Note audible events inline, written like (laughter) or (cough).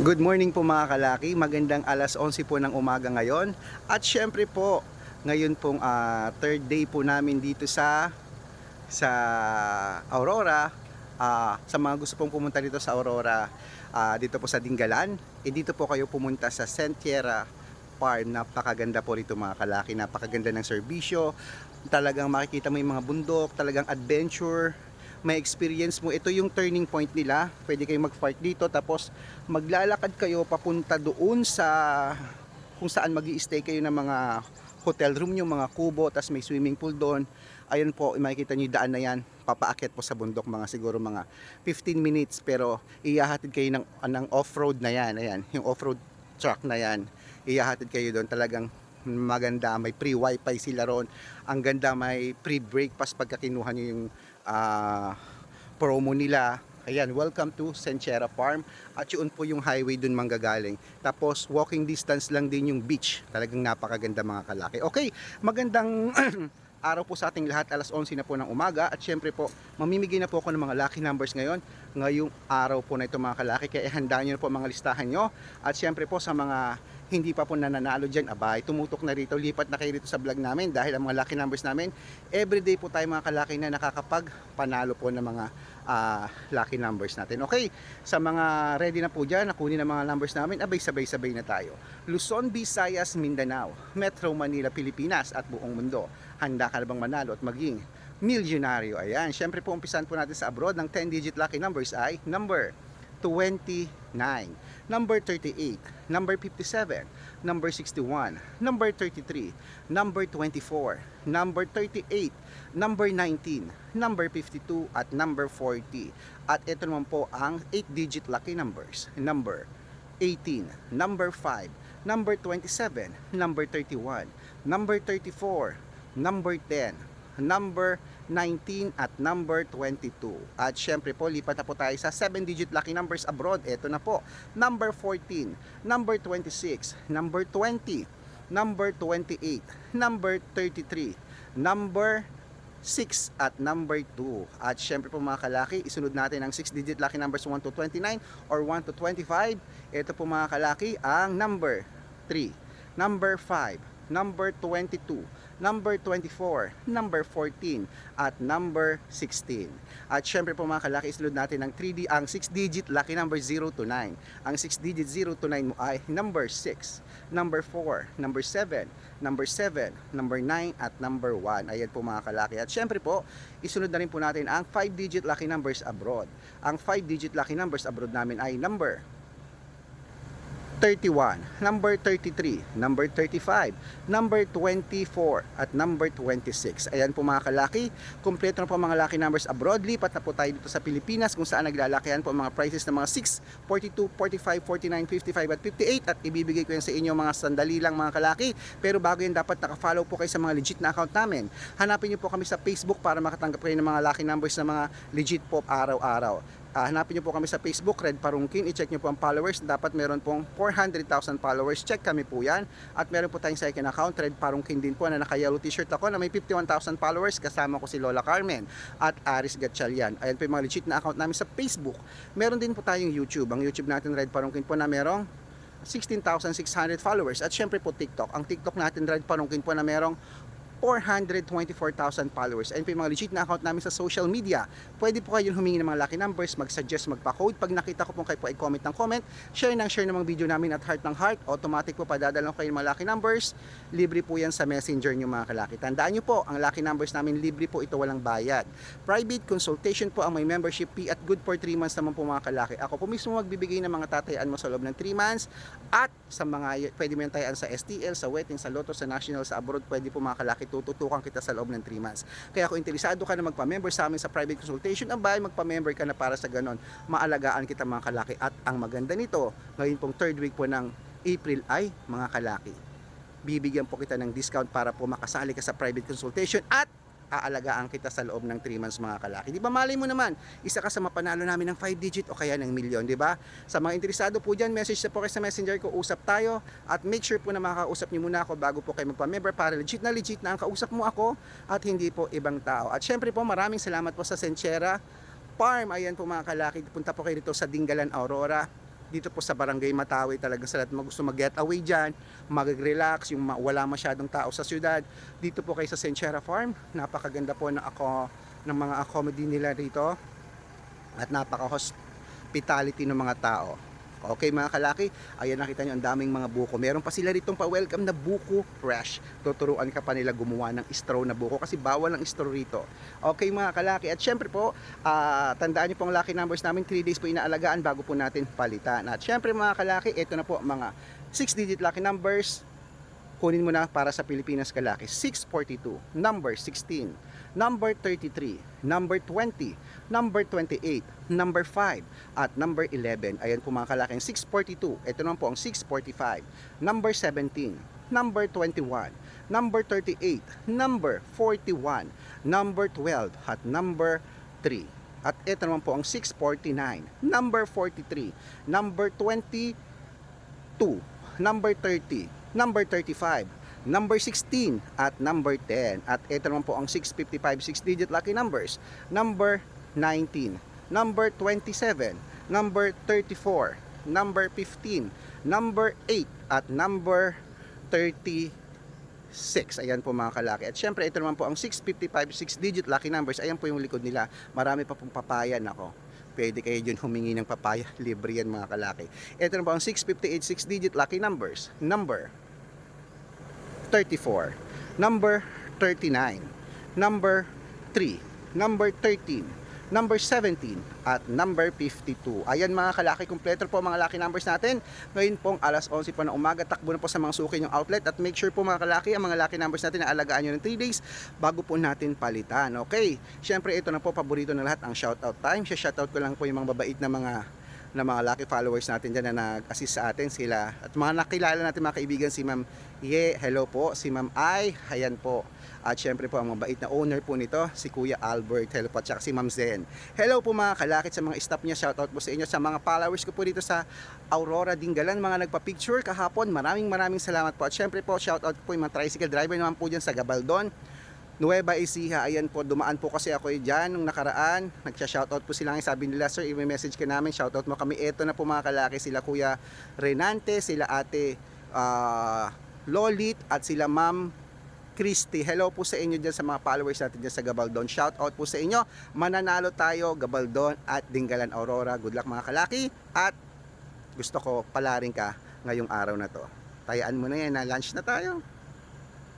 Good morning po mga kalaki. Magandang alas 11 po ng umaga ngayon. At syempre po, ngayon pong ah, third day po namin dito sa sa Aurora. Ah, sa mga gusto pong pumunta dito sa Aurora, ah, dito po sa Dingalan, eh dito po kayo pumunta sa Sentiera Farm. Napakaganda po rito mga kalaki. Napakaganda ng serbisyo. Talagang makikita mo yung mga bundok, talagang adventure may experience mo. Ito yung turning point nila. Pwede kayong mag-park dito tapos maglalakad kayo papunta doon sa kung saan mag stay kayo ng mga hotel room yung mga kubo, tapos may swimming pool doon. Ayun po, makikita yung daan na yan. Papaakyat po sa bundok mga siguro mga 15 minutes pero iyahatid kayo ng, ng off-road na yan. Ayan, yung off-road truck na yan. Iyahatid kayo doon talagang maganda, may free wifi sila ron. Ang ganda, may free breakfast pagka kinuha niyo yung ah, promo nila. Ayan, welcome to Senchera Farm. At yun po yung highway dun manggagaling. Tapos walking distance lang din yung beach. Talagang napakaganda mga kalaki. Okay, magandang (clears throat) araw po sa ating lahat. Alas 11 na po ng umaga. At syempre po, mamimigay na po ako ng mga lucky numbers ngayon. Ngayong araw po na ito mga kalaki. Kaya handaan nyo po mga listahan nyo. At syempre po sa mga hindi pa po nananalo dyan, abay, tumutok na rito, lipat na kayo rito sa vlog namin dahil ang mga lucky numbers namin, everyday po tayo mga kalaki na nakakapag panalo po ng mga ah, lucky numbers natin. Okay, sa mga ready na po dyan, nakunin ang mga numbers namin, abay sabay-sabay na tayo. Luzon, Visayas, Mindanao, Metro Manila, Pilipinas at buong mundo. Handa ka na bang manalo at maging milyonaryo? Ayan, syempre po umpisan po natin sa abroad ng 10-digit lucky numbers ay number 29, number 38, number 57, number 61, number 33, number 24, number 38, number 19, number 52, at number 40. At ito naman po ang 8-digit lucky numbers. Number 18, number 5, number 27, number 31, number 34, number 10, number 19 at number 22. At syempre po, lipat na po tayo sa 7-digit lucky numbers abroad. Ito na po, number 14, number 26, number 20, number 28, number 33, number 6 at number 2. At syempre po mga kalaki, isunod natin ang 6-digit lucky numbers 1 to 29 or 1 to 25. Ito po mga kalaki, ang number 3, number 5, number 22, number 24, number 14, at number 16. At syempre po mga kalaki, isunod natin ang 3D, ang 6-digit lucky number 0 to 9. Ang 6-digit 0 to 9 mo ay number 6, number 4, number 7, number 7, number 9, at number 1. Ayan po mga kalaki. At syempre po, isunod na rin po natin ang 5-digit lucky numbers abroad. Ang 5-digit lucky numbers abroad namin ay number 31, number 33, number 35, number 24, at number 26. Ayan po mga kalaki, kumpleto na po mga lucky numbers abroad. Lipat na po tayo dito sa Pilipinas kung saan naglalakihan po ang mga prices ng mga 6, 42, 45, 49, 55, at 58. At ibibigay ko yan sa inyo mga sandali lang mga kalaki. Pero bago yan, dapat nakafollow po kayo sa mga legit na account namin. Hanapin niyo po kami sa Facebook para makatanggap kayo ng mga lucky numbers na mga legit po araw-araw. Ah, hanapin niyo po kami sa Facebook, Red Parungkin. I-check niyo po ang followers. Dapat meron pong 400,000 followers. Check kami po yan. At meron po tayong second account, Red Parungkin din po, na naka-yellow t-shirt ako na may 51,000 followers. Kasama ko si Lola Carmen at Aris Gatchalian. Ayan po yung mga legit na account namin sa Facebook. Meron din po tayong YouTube. Ang YouTube natin, Red Parungkin po, na merong 16,600 followers. At syempre po TikTok. Ang TikTok natin, Red Parungkin po, na merong 424,000 followers. Ayun po yung mga legit na account namin sa social media. Pwede po kayo humingi ng mga lucky numbers, mag-suggest, magpa-code. Pag nakita ko po kayo po ay comment ng comment, share ng share ng mga video namin at heart ng heart. Automatic po padadala ko kayo ng mga lucky numbers. Libre po yan sa messenger nyo mga kalaki. Tandaan nyo po, ang lucky numbers namin libre po ito walang bayad. Private consultation po ang may membership fee at good for 3 months naman po mga kalaki. Ako po mismo magbibigay ng mga tatayaan mo sa loob ng 3 months at sa mga pwede mo yan tayaan sa STL, sa wedding, sa Lotto, sa National, sa abroad, pwede po mga kalaki tututukan kita sa loob ng 3 months. Kaya kung interesado ka na magpa-member sa amin sa private consultation, abay, magpa-member ka na para sa ganon. Maalagaan kita mga kalaki. At ang maganda nito, ngayon pong third week po ng April ay mga kalaki. Bibigyan po kita ng discount para po makasali ka sa private consultation at aalagaan kita sa loob ng 3 months mga kalaki. Di ba mali mo naman, isa ka sa mapanalo namin ng 5 digit o kaya ng milyon, di ba? Sa mga interesado po dyan, message na po kayo sa messenger ko, usap tayo at make sure po na makakausap niyo muna ako bago po kayo magpa-member para legit na legit na ang kausap mo ako at hindi po ibang tao. At syempre po maraming salamat po sa Senchera Farm. Ayan po mga kalaki, punta po kayo dito sa Dingalan, Aurora dito po sa Barangay Matawi talaga sa lahat ng gusto mag-getaway dyan, mag-relax, yung wala masyadong tao sa syudad. Dito po kayo sa Senchera Farm, napakaganda po na ako ng mga accommodity nila dito at napaka-hospitality ng mga tao. Okay mga kalaki, ayan nakita nyo ang daming mga buko. Meron pa sila ritong pa-welcome na buko fresh. Tuturuan ka pa nila gumawa ng straw na buko kasi bawal ang straw rito. Okay mga kalaki, at syempre po, ah, tandaan nyo po ang lucky numbers namin, 3 days po inaalagaan bago po natin palitan. At syempre mga kalaki, ito na po mga 6 digit lucky numbers. Kunin mo na para sa Pilipinas kalaki. 642, number 16, number 33, number 20, number 28, number 5, at number 11. Ayan po mga kalaki, ang 642. Ito naman po ang 645, number 17, number 21, number 38, number 41, number 12, at number 3. At ito naman po ang 649, number 43, number 22, number 30, number 35, number 16, at number 10. At ito naman po ang 655 6-digit lucky numbers. Number 19, number 27, number 34, number 15, number 8, at number 36. Ayan po mga kalaki. At syempre ito naman po ang 655 6-digit lucky numbers. Ayan po yung likod nila. Marami pa pong papaya nako. Pwede kayo dyan humingi ng papaya. (laughs) Libre yan mga kalaki. Ito na po ang 658 6-digit lucky numbers. Number 34, number 39, number 3, number 13, number 17, at number 52. Ayan mga kalaki, kompleto po mga lucky numbers natin. Ngayon pong alas 11 po ng umaga, takbo na po sa mga suki yung outlet at make sure po mga kalaki, ang mga lucky numbers natin na alagaan nyo ng 3 days bago po natin palitan. Okay, syempre ito na po, paborito ng lahat ang shoutout time. Siya shoutout ko lang po yung mga babait na mga na mga lucky followers natin dyan na nag-assist sa atin sila. At mga nakilala natin mga kaibigan si Ma'am Ye, hello po. Si Ma'am Ai, ayan po. At syempre po ang mabait na owner po nito si Kuya Albert, hello po. At si Ma'am Zen. Hello po mga kalakit sa mga staff niya. Shoutout po sa inyo. Sa mga followers ko po dito sa Aurora Dingalan mga nagpa-picture kahapon maraming maraming salamat po. At syempre po shoutout po yung mga tricycle driver naman po dyan sa Gabaldon Nueva Ecija, ayan po, dumaan po kasi ako dyan nung nakaraan. Nagsha-shoutout po sila. Sabi nila, sir, i-message ka namin. Shoutout mo kami. Eto na po mga kalaki, sila Kuya Renante, sila Ate ah, Lolit, at sila Ma'am Christy. Hello po sa inyo dyan sa mga followers natin dyan sa Gabaldon. Shoutout po sa inyo. Mananalo tayo, Gabaldon at Dingalan Aurora. Good luck mga kalaki. At gusto ko palarin ka ngayong araw na to. Tayaan mo na yan na lunch na tayo.